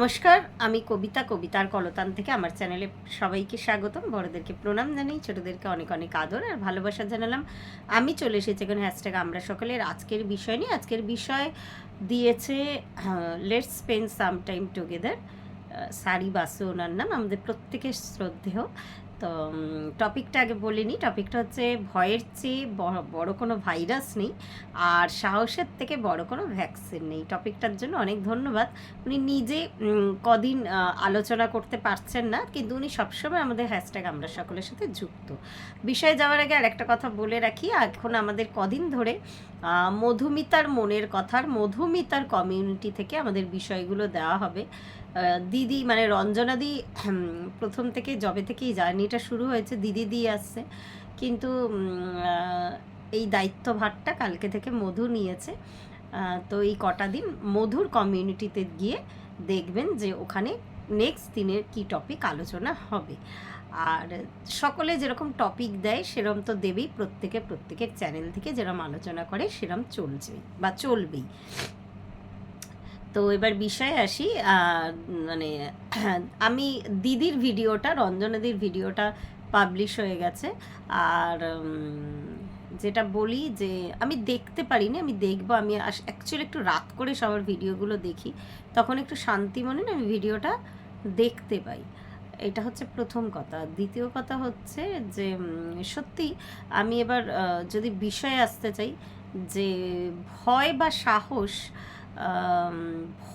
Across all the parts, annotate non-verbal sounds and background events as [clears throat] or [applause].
নমস্কার, আমি কবিতা, কবিতার কলতান থেকে আমার চ্যানেলে সবাইকে স্বাগতম। বড়দেরকে প্রণাম জানাই, ছোটদেরকে অনেক অনেক আদর আর ভালোবাসা জানালাম। আমি চলে এসেছি এখন হ্যাশট্যাগ আমরা সকলের আজকের বিষয় নিয়ে। আজকের বিষয় দিয়েছে let's spend some time together সারি বাসু ওনার নাম। আমাদের প্রত্যেকের শ্রদ্ধেয়। তো টপিকটা আগে বলিনি টপিকটা হচ্ছে ভয়ের চেয়ে বড়- কোনো ভাইরাস নেই আর সাহসের থেকে বড় কোনো ভ্যাকসিন নেই। টপিকটার জন্য অনেক ধন্যবাদ। উনি নিজে কদিন আলোচনা করতে পারছেন না, কিন্তু উনি সবসময় আমাদের হ্যাশট্যাগ আমরা সকলের সাথে যুক্ত। বিষয়ে যাওয়ার আগে আর একটা কথা বলে রাখি, এখন আমাদের কদিন ধরে মধুমিতার মনের কথার, মধুমিতার কমিউনিটি থেকে আমাদের বিষয়গুলো দেওয়া হবে। দিদি মানে রঞ্জনাদি প্রথম থেকে জবে থেকেই জার্নিটা শুরু হয়েছে, দিদি দিয়ে আসছে। কিন্তু এই দায়িত্বভারটা কালকে থেকে মধু নিয়েছে। তো এই কটা দিন মধুর কমিউনিটিতে গিয়ে দেখবেন যে ওখানে নেক্সট দিনের কি টপিক আলোচনা হবে। আর সকলে যেরকম টপিক দেয়, সেরম তো দেবেই প্রত্যেকে, প্রত্যেকের চ্যানেল থেকে যেরকম আলোচনা করে, সেরম চলছে বা চলবেই। তো এবার বিষয়ে আসি মানে [clears throat] আমি দিদির ভিডিওটা, রঞ্জনাদির ভিডিওটা পাবলিশ হয়ে গেছে। আর যেটা বলি যে, আমি দেখতে পারিনি, আমি দেখব, আমি অ্যাকচুয়ালি একটু রাত করে সবার ভিডিওগুলো দেখি, তখন একটু শান্তি মনে না, আমি ভিডিওটা দেখতে পাই। এটা হচ্ছে প্রথম কথা। দ্বিতীয় কথা হচ্ছে যে সত্যি আমি এবার যদি বিষয়ে আসতে চাই যে, ভয় বা সাহস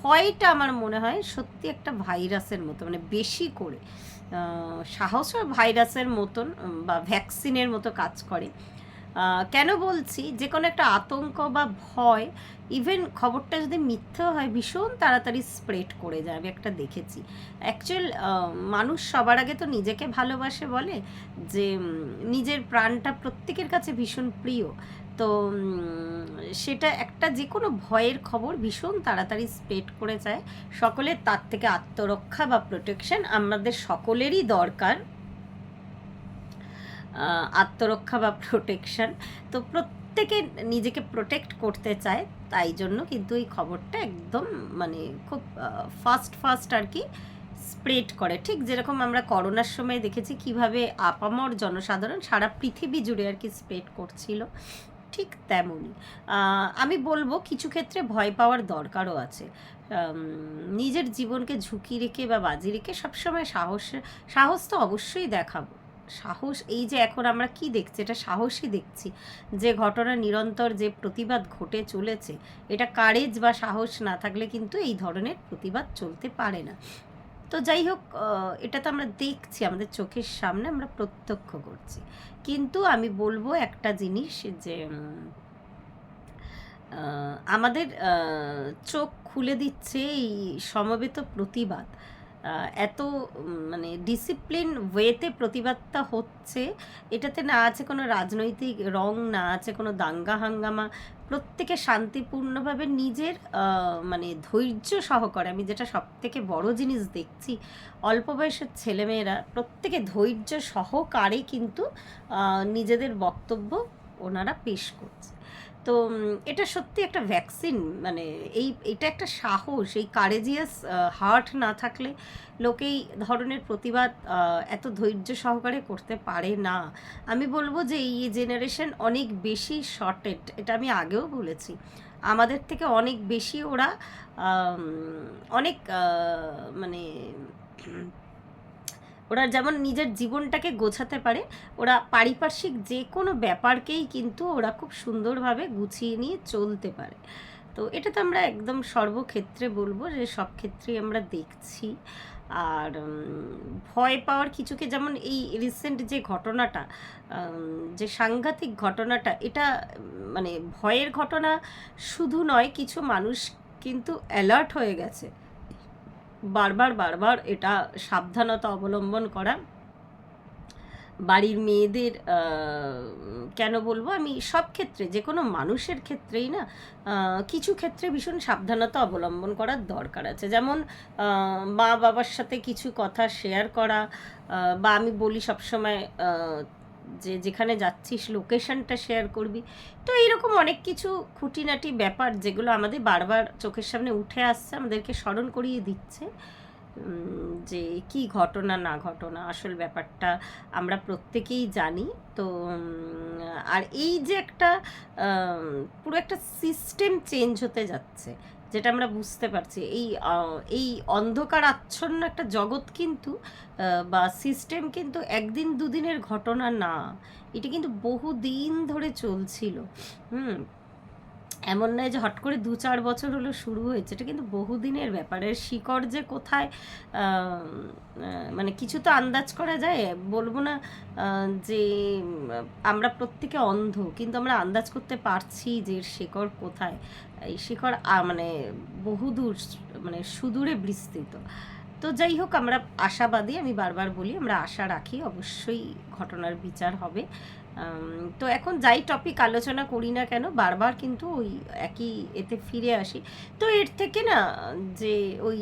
ভয়টা আমার মনে হয় সত্যি একটা ভাইরাসের মতো মানে বেশি করে সাহস ভাইরাসের মতন বা ভ্যাকসিনের মতো কাজ করে। কেন বলছি? যে কোনো একটা আতঙ্ক বা ভয় ইভেন খবরটা যদি মিথ্যে হয়, ভীষণ তাড়াতাড়ি স্প্রেড করে যায়। আমি একটা দেখেছি। অ্যাকচুয়াল মানুষ সবার আগে তো নিজেকে ভালোবাসে বলে যে নিজের প্রাণটা প্রত্যেকের কাছে ভীষণ প্রিয়। তো সেটা একটা যে কোনো ভয়ের খবর ভীষণ তাড়াতাড়ি স্প্রেড করে যায়। সকলের তার থেকে আত্মরক্ষা বা প্রোটেকশন আমাদের সকলেরই দরকার। আত্মরক্ষা বা প্রোটেকশন তো প্রত্যেকে নিজেকে প্রোটেক্ট করতে চায়, তাই জন্য কিন্তু এই খবরটা একদম মানে খুব ফাস্ট ফাস্ট আর কি স্প্রেড করে। ঠিক যেরকম আমরা করোনার সময় দেখেছি কীভাবে আপামর জনসাধারণ সারা পৃথিবী জুড়ে আর কি স্প্রেড করছিল, ঠিক তেমনই। আমি বলব কিছু ক্ষেত্রে ভয় পাওয়ার দরকারও আছে। নিজের জীবনকে ঝুঁকি রেখে বা বাজি রেখে সবসময় সাহস সাহস তো অবশ্যই দেখাবো। সাহস, এই যে এখন আমরা কি দেখছি, এটা সাহসই দেখছি, যে ঘটনা নিরন্তর যে প্রতিবাদ ঘটে চলেছে, এটা কারেজ বা সাহস না থাকলে কিন্তু এই ধরনের প্রতিবাদ চলতে পারে না। তো যাই হোক এটা তো আমরা দেখছি, আমাদের চোখের সামনে আমরা প্রত্যক্ষ করছি। কিন্তু আমি বলব একটা জিনিস যে আমাদের চোখ খুলে দিচ্ছে এই সমবেত প্রতিবাদ। এত মানে ডিসিপ্লিন ওয়েতে প্রতিবাদটা হচ্ছে, এটাতে না আছে কোনো রাজনৈতিক রং, না আছে কোনো দাঙ্গা হাঙ্গামা। প্রত্যেকে শান্তিপূর্ণভাবে নিজের মানে ধৈর্য সহকারে, আমি যেটা সব থেকে বড় জিনিস দেখছি, অল্প বয়সের ছেলেমেয়েরা প্রত্যেকে ধৈর্য সহকারে কিন্তু নিজেদের বক্তব্য ওনারা পেশ করছে। তো এটা সত্যি একটা ভ্যাকসিন মানে এই, এটা একটা সাহস, এই কারেজিয়াস হার্ট না থাকলে লোকে এই ধরনের প্রতিবাদ এত ধৈর্য সহকারে করতে পারে না। আমি বলব যে এই জেনারেশন অনেক বেশি শর্টেড এটা আমি আগেও বলেছি। আমাদের থেকে অনেক বেশি ওরা অনেক মানে ওরা যেমন নিজের জীবনটাকে গোছাতে পারে, ওরা পারিপার্শ্বিক যে কোনো ব্যাপারকেই কিন্তু ওরা খুব সুন্দরভাবে গুছিয়ে নিয়ে চলতে পারে। তো এটা তো আমরা একদম সর্বক্ষেত্রে বলব যে সব ক্ষেত্রেই আমরা দেখছি। আর ভয় পাওয়ার কিছুকে যেমন এই রিসেন্ট যে ঘটনাটা যে সাংঘাতিক ঘটনাটা, এটা মানে ভয়ের ঘটনা শুধু নয়, কিছু মানুষ কিন্তু অ্যালার্ট হয়ে গেছে। বারবার বারবার এটা সাবধানতা অবলম্বন করা। বাড়ির মেয়েদের কেন বলব? আমি সব ক্ষেত্রে, যে কোনো মানুষের ক্ষেত্রেই না কিছু ক্ষেত্রে ভীষণ সাবধানতা অবলম্বন করার দরকার আছে। যেমন মা বাবার সাথে কিছু কথা শেয়ার করা বা আমি বলি সবসময় যে যেখানে যাচ্ছিস লোকেশনটা শেয়ার করবি। তো এইরকম অনেক কিছু খুঁটিনাটি ব্যাপার যেগুলো আমাদের বারবার চোখের সামনে উঠে আসছে, আমাদেরকে স্মরণ করিয়ে দিচ্ছে যে কি ঘটনা, না ঘটনা, আসল ব্যাপারটা আমরা প্রত্যেকেই জানি। তো আর এই যে একটা পুরো একটা সিস্টেম চেঞ্জ হতে যাচ্ছে যেটা আমরা বুঝতে পারছি, এই এই অন্ধকার আচ্ছন্ন একটা জগৎ কিন্তু বা সিস্টেম কিন্তু একদিন দুদিনের ঘটনা না। এটা কিন্তু বহুদিন ধরে চলছিল। হুম? এমন নয় যে হট করে দু চার বছর হলো শুরু হয়েছে, এটা কিন্তু বহুদিনের ব্যাপার। এর শিকড় যে কোথায় মানে কিছু তো আন্দাজ করা যায়। বলব না যে আমরা প্রত্যেকে অন্ধ, কিন্তু আমরা আন্দাজ করতে পারছি যে এর শিকড় কোথায়। এই শিকড় মানে বহুদূর মানে সুদূরে বিস্তৃত। তো যাই হোক, আমরা আশাবাদী, আমি বারবার বলি, আমরা আশা রাখি অবশ্যই ঘটনার বিচার হবে। তো এখন যাই টপিক আলোচনা করি না কেন, বারবার কিন্তু ওই একই এতে ফিরে আসি। তো এর থেকে না, যে ওই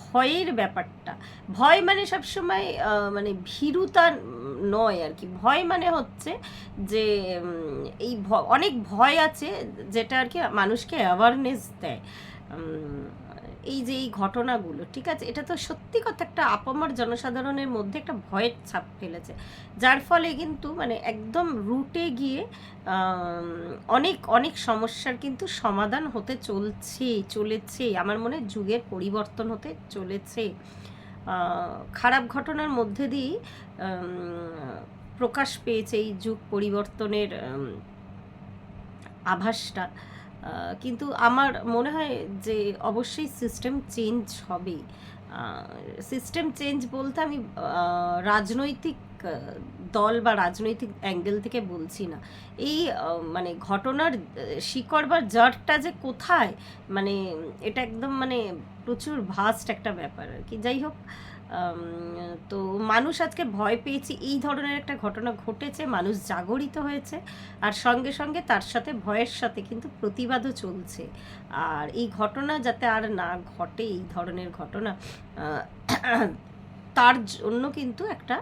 ভয়ের ব্যাপারটা, ভয় মানে সবসময় মানে ভীরুতা নয় আর কি। ভয় মানে হচ্ছে যে এই অনেক ভয় আছে যেটা আর কি মানুষকে অ্যাওয়ারনেস দেয়। এই যে এই ঘটনাগুলো, ঠিক আছে? এটা তো সত্যি কথা, একটা আপামর জনসাধারণের মধ্যে একটা ভয়ের ছাপ ফেলেছে। যার ফলে কিন্তু মানে একদম রুটে গিয়ে অনেক অনেক সমস্যার কিন্তু সমাধান হতে চলছে, চলেছে। আমার মনে যুগের পরিবর্তন হতে চলেছে। খারাপ ঘটনার মধ্যে দিয়েই প্রকাশ পেয়েছে এই যুগ পরিবর্তনের আভাসটা। কিন্তু আমার মনে হয় যে অবশ্যই সিস্টেম চেঞ্জ হবে সিস্টেম চেঞ্জ বলতে আমি রাজনৈতিক দল বা রাজনৈতিক অ্যাঙ্গেল থেকে বলছি না। এই মানে ঘটনার শিকড় বা জড়টা যে কোথায় মানে এটা একদম মানে প্রচুর ভাস্ট একটা ব্যাপার আর কি। যাই হোক তো মানুষ আজকে ভয় পেয়েছে, এই ধরনের একটা ঘটনা ঘটেছে, মানুষ জাগরিত হয়েছে, আর সঙ্গে সঙ্গে তার সাথে ভয়ের সাথে কিন্তু প্রতিবাদও চলছে। আর এই ঘটনা যাতে আর না ঘটে, এই ধরনের ঘটনা তার জন্য কিন্তু একটা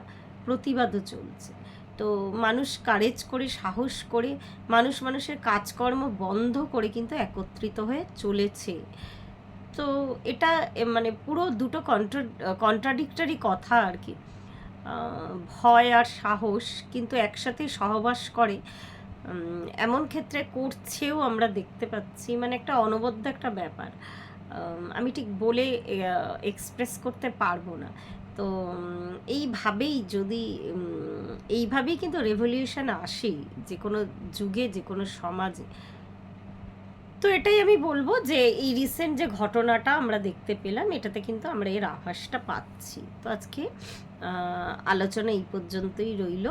প্রতিবাদও চলছে। তো মানুষ কারেজ করে, সাহস করে, মানুষ মানুষের কাজকর্ম বন্ধ করে কিন্তু একত্রিত হয়ে চলেছে। তো এটা মানে পুরো দুটো কন্ট্রা কন্ট্রাডিক্টরি কথা আর কি। ভয় আর সাহস কিন্তু একসাথে সহবাস করে। এমন ক্ষেত্রে করছেও আমরা দেখতে পাচ্ছি মানে একটা অনবদ্য একটা ব্যাপার। আমি ঠিক বলে এক্সপ্রেস করতে পারব না। তো এইভাবেই যদি এইভাবেই কিন্তু রেভলিউশন আসে যে কোনো যুগে যে কোনো সমাজে। তো এটাই আমি বলব যে, এই রিসেন্ট যে ঘটনাটা আমরা দেখতে পেলাম, এটাতে কিন্তু আমরা এর আভাসটা পাচ্ছি। তো আজকে আলোচনা এই পর্যন্তই রইল।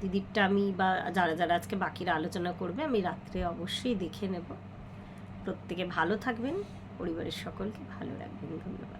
দিদিরটা আমি বা যারা যারা আজকে বাকিরা আলোচনা করবে, আমি রাত্রে অবশ্যই দেখে নেব। প্রত্যেকে ভালো থাকবেন, পরিবারের সকলকে ভালো রাখবেন। ধন্যবাদ।